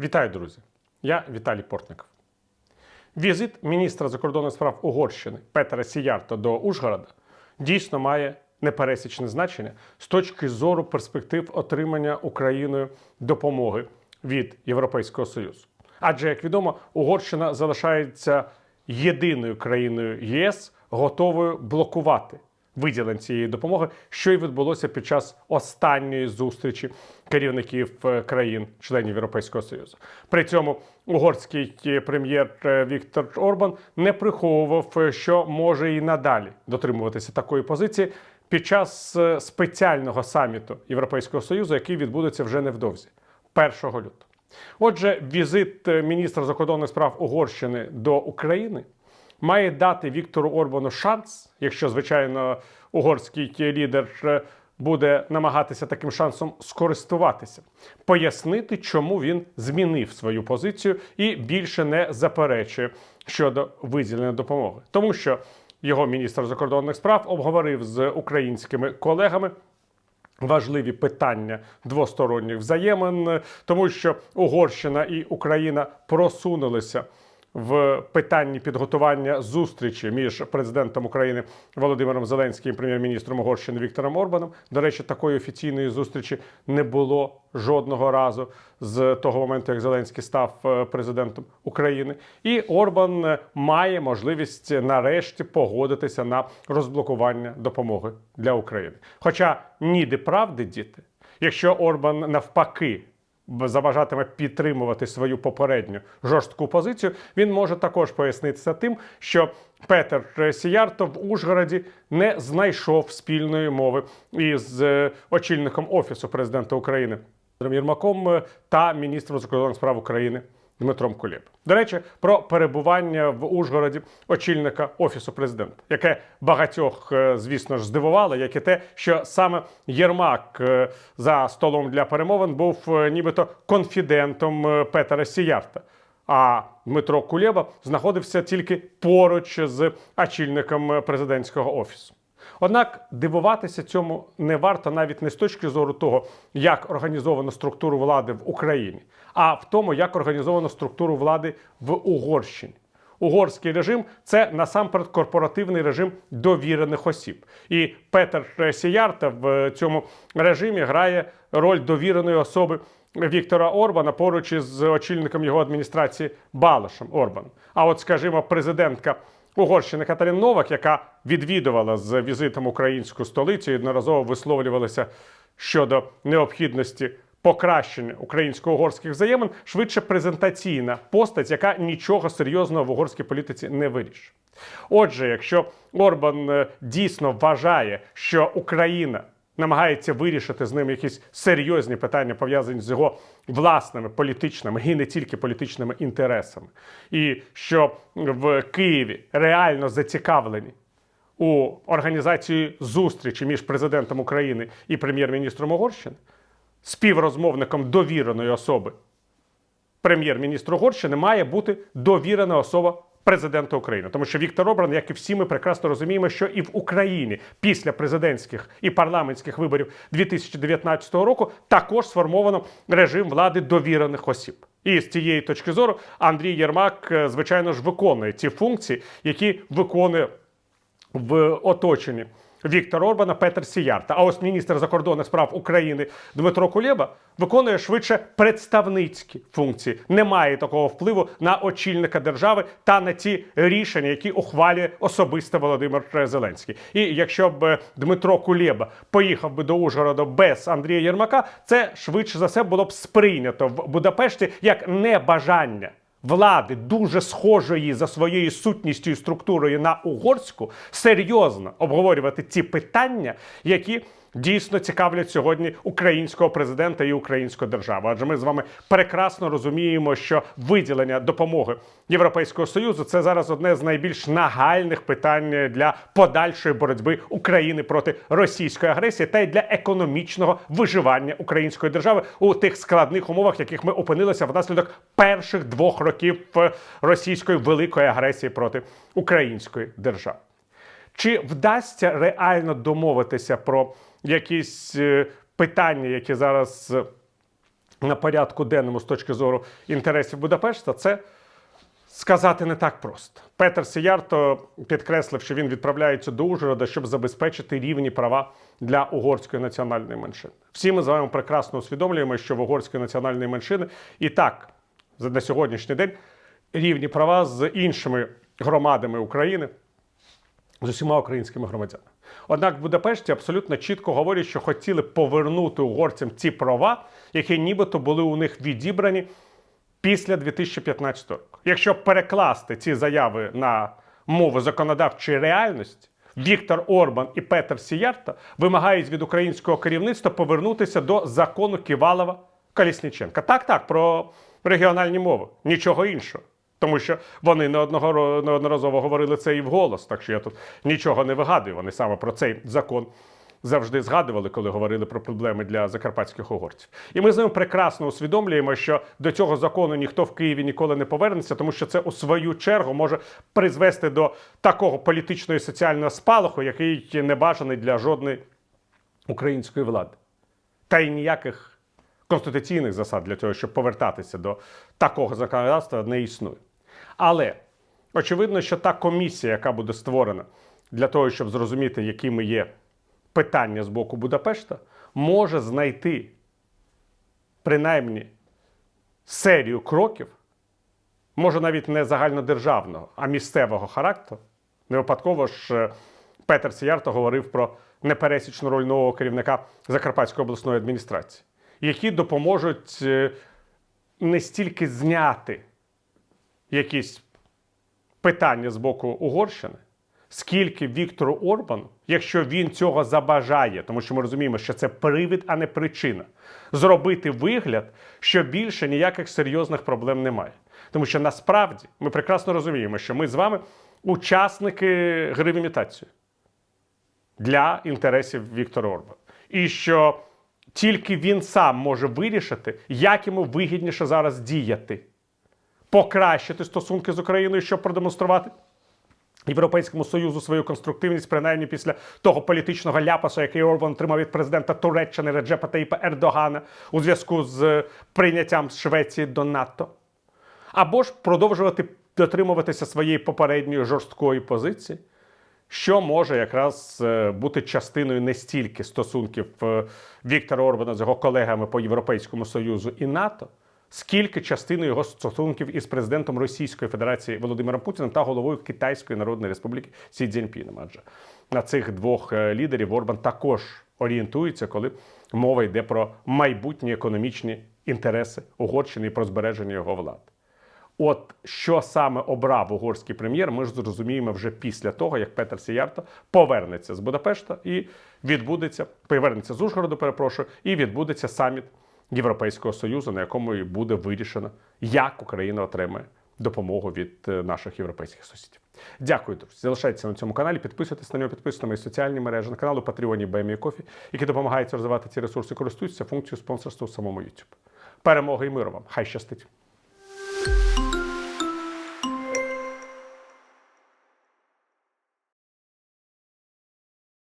Вітаю, друзі! Я Віталій Портников. Візит міністра закордонних справ Угорщини Петра Сіярта до Ужгорода дійсно має непересічне значення з точки зору перспектив отримання Україною допомоги від Європейського Союзу. Адже, як відомо, Угорщина залишається єдиною країною ЄС, готовою блокувати виділень цієї допомоги, що й відбулося під час останньої зустрічі керівників е, країн-членів Європейського Союзу. При цьому угорський е, прем'єр е, Віктор Орбан не приховував, що може і надалі дотримуватися такої позиції під час спеціального саміту Європейського Союзу, який відбудеться вже невдовзі, 1 лютого. Отже, візит міністра закордонних справ Угорщини до України має дати Віктору Орбану шанс, якщо, звичайно, угорський лідер буде намагатися таким шансом скористуватися, пояснити, чому він змінив свою позицію і більше не заперечує щодо виділення допомоги, тому що його міністр закордонних справ обговорив з українськими колегами важливі питання двосторонніх взаємин, тому що Угорщина і Україна просунулися в питанні підготування зустрічі між президентом України Володимиром Зеленським і прем'єр-міністром Угорщини Віктором Орбаном. До речі, такої офіційної зустрічі не було жодного разу з того моменту, як Зеленський став е, президентом України. І Орбан е, має можливість нарешті погодитися на розблокування допомоги для України. Хоча ніде правди діти, якщо Орбан навпаки заважатиме підтримувати свою попередню жорстку позицію, він може також пояснитися тим, що Петер Сіярто в Ужгороді не знайшов спільної мови із е, очільником офісу президента України Єрмаком е, та міністром закордонних справ України. Дмитром Кулєб. До речі, про перебування в Ужгороді очільника офісу президента, яке багатьох, е, звісно ж, здивувало, як і те, що саме Єрмак е, за столом для перемовин був е, нібито конфідентом Петера Сіярта. А Дмитро Кулєба знаходився тільки поруч з очільником президентського офісу. Однак дивуватися цьому не варто навіть не з точки зору того, як організовано структуру влади в Україні, а в тому, як організовано структуру влади в Угорщині. Угорський режим це насамперед корпоративний режим довірених осіб. І Петер Сіярта в цьому режимі грає роль довіреної особи Віктора Орбана поруч із очільником його адміністрації Балашем Орбаном. А от, скажімо, президентка Угорщини Катерин Новак, яка відвідувала з візитом українську столицю і одноразово висловлювалася щодо необхідності покращення українсько-угорських взаємин, швидше презентаційна постать, яка нічого серйозного в угорській політиці не вирішить. Отже, якщо Орбан е, дійсно вважає, що Україна намагається вирішити з ним якісь серйозні питання, пов'язані з його власними політичними і не тільки політичними інтересами, і що в Києві реально зацікавлені у організації зустрічі між президентом України і прем'єр-міністром Угорщини, співрозмовником довіреної особи прем'єр-міністр Угорщини має бути довірена особа президента України, тому що Віктор Обран, як і всі ми прекрасно розуміємо, що і в Україні після президентських і парламентських виборів 2019 року також сформовано режим влади довірених осіб. І з цієї точки зору Андрій Єрмак, е, звичайно ж, виконує ті функції, які виконує в оточенні Віктора Орбана Петер Сіярта. А ось міністр закордонних справ України Дмитро Кулєба виконує швидше представницькі функції. Немає такого впливу на очільника держави та на ті рішення, які ухвалює особисто Володимир Зеленський. І якщо б е, Дмитро Кулєба поїхав би до Ужгорода без Андрія Єрмака, це швидше за все було б сприйнято в Будапешті як небажання влади, дуже схожої за своєю сутністю і структурою на угорську, серйозно обговорювати ті питання, які дійсно цікавлять сьогодні українського президента і українську державу. Адже ми з вами прекрасно розуміємо, що виділення допомоги Європейського союзу це зараз одне з найбільш нагальних питань для подальшої боротьби України проти російської агресії та й для економічного виживання української держави у тих складних умовах, в яких ми опинилися внаслідок перших двох років е, російської великої агресії проти української держави. Чи вдасться реально домовитися про якісь е, питання, які зараз е, на порядку денному з точки зору інтересів Будапешта, це сказати не так просто. Петер Сіярто підкреслив, що він відправляється до Ужгорода, щоб забезпечити рівні права для угорської національної меншини. Всі ми з вами прекрасно усвідомлюємо, що в угорської національної меншини і так на сьогоднішній день рівні права з іншими громадами України, з усіма українськими громадянами. Однак в Будапешті абсолютно чітко говорять, що хотіли повернути угорцям ці права, які нібито були у них відібрані після 2015 року. Якщо перекласти ці заяви на мову законодавчої реальності, Віктор Орбан і Петер Сіярта вимагають від українського керівництва повернутися до закону Ківалова Колісніченка. Так, так, про регіональні мови, нічого іншого. Тому що вони неодного- неодноразово говорили це і вголос, так що я тут нічого не вигадую. Вони саме про цей закон завжди згадували, коли говорили про проблеми для закарпатських угорців. І ми з ними прекрасно усвідомлюємо, що до цього закону ніхто в Києві ніколи не повернеться, тому що це у свою чергу може призвести до такого політичного і соціального спалаху, який не бажаний для жодної української влади. Та й ніяких конституційних засад для того, щоб повертатися до такого законодавства, не існує. Але очевидно, що та комісія, яка буде створена для того, щоб зрозуміти, якими є питання з боку Будапешта, може знайти принаймні серію кроків, може навіть не загальнодержавного, а місцевого характеру. Не випадково ж е, Петер Сіярто говорив про непересічну роль нового керівника Закарпатської обласної адміністрації, які допоможуть е, не стільки зняти якісь питання з боку Угорщини, скільки Віктору Орбану, якщо він цього забажає, тому що ми розуміємо, що це привід, а не причина, зробити вигляд, що більше ніяких серйозних проблем немає. Тому що насправді ми прекрасно розуміємо, що ми з вами учасники гри в імітацію для інтересів Віктора Орбана. І що тільки він сам може вирішити, як йому вигідніше зараз діяти покращити стосунки з Україною, щоб продемонструвати Європейському Союзу свою конструктивність, принаймні після того політичного ляпаса, який Орбан отримав від президента Туреччини Реджепа Таїпа Ердогана у зв'язку з прийняттям Швеції до НАТО, або ж продовжувати дотримуватися своєї попередньої жорсткої позиції. Що може якраз е, бути частиною не стільки стосунків е, Віктора Орбана з його колегами по Європейському Союзу і НАТО, скільки частиною його стосунків із президентом Російської Федерації Володимиром Путіним та головою Китайської Народної Республіки Сі Цзіньпіном. Адже на цих двох е, лідерів Орбан також орієнтується, коли мова йде про майбутні економічні інтереси Угорщини і про збереження його влади. От що саме обрав угорський прем'єр, ми ж зрозуміємо вже після того, як Петер Сіярто повернеться з Будапешта і відбудеться, повернеться з Ужгороду, перепрошую, і відбудеться саміт Європейського Союзу, на якому і буде вирішено, як Україна отримає допомогу від е, наших європейських сусідів. Дякую, друзі. Залишайтеся на цьому каналі, підписуйтесь на нього, підписуйтесь на мої соціальні мережі, на каналу у Патреоні BME Coffee, які допомагають розвивати ці ресурси, користуються функцією спонсорства у самому YouTube. Перемоги і миру вам! Хай щастить!